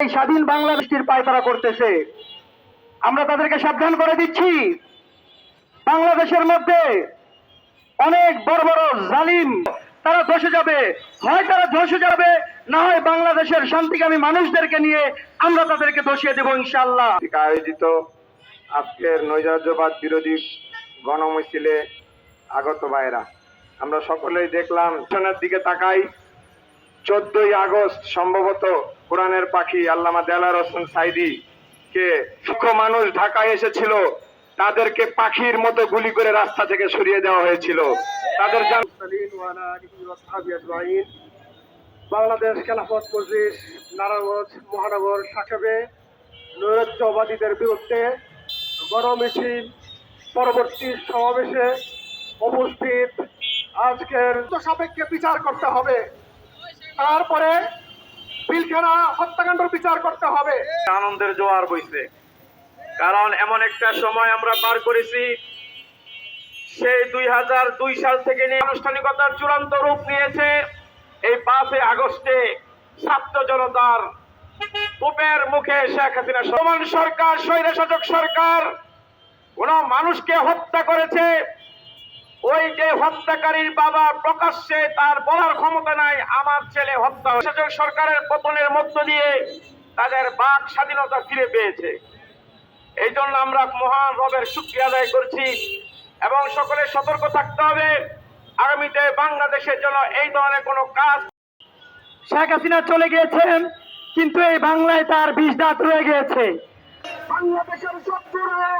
এই স্বাধীন বাংলাদেশটির পায়তারা করতেছে। আমরা তাদেরকে সাবধান করে দিচ্ছি। বাংলাদেশের মধ্যে অনেক বড় বড় জালিম, তারা ধসে যাবে। হয় তারা ধসে যাবে, না হয় বাংলাদেশের শান্তিকামী মানুষদেরকে নিয়ে আমরা তাদেরকে ধসিয়ে দেবো ইনশাল্লাহ আয়োজিত আজকের নৈরাজ্যবাদ বিরোধী গণমিছিলে আগত ভাইরা আমরা সকলেই দেখলাম দিকে তাকাই। চোদ্দই আগস্ট সম্ভবত কোরআনের পাখি আল্লামা দেলার হোসেন সাইদি কে সুখ মানুষ ঢাকায় এসেছিল, তাদেরকে পাখির মতো গুলি করে রাস্তা থেকে সরিয়ে দেওয়া হয়েছিল। তাদের বাংলাদেশ খেলাফত মজলিস নারায়ণগঞ্জ মহানগর শাখাবে নৈরাজ্যবাদীদের বিরুদ্ধে গণমিছিল পরবর্তী সমাবেশে উপস্থিত। আজকের সাপেক্ষে বিচার করতে হবে। তারপরে পিলখানা হত্যাকাণ্ডের বিচার করতে হবে। আনন্দের জোয়ার বইছে। কারণ এমন একটা সময় আমরা পার করেছি, সেই দুই হাজার দুই সাল থেকে নিয়ে আনুষ্ঠানিকতার চূড়ান্ত রূপ নিয়েছে এই পাঁচই আগস্টে ছাত্র জনতার কূপের মুখে শেখ হাসিনা সমান সরকার, স্বৈরশাসক সরকার, কোন মানুষকে হত্যা করেছে। ওই যে হত্যাকারীর বাবা প্রকাশ্যে তার বলার ক্ষমতা আমার ছেলে হত্যা হয়েছে। শাসক সরকারের পতনের মধ্য দিয়ে তাদের বাক স্বাধীনতা ফিরে পেয়েছে। এই জন্য আমরা মহান রবের শুক্রিয়া আদায় করছি এবং সকলে সতর্ক থাকতে হবে। আগামীতে বাংলাদেশের জন্য এই ধরনের কোনো কাজ শেখ হাসিনা চলে গিয়েছেন কিন্তু এই বাংলায় তার বিষ দাঁত রয়ে গিয়েছে। বাংলাদেশের শত্রুরা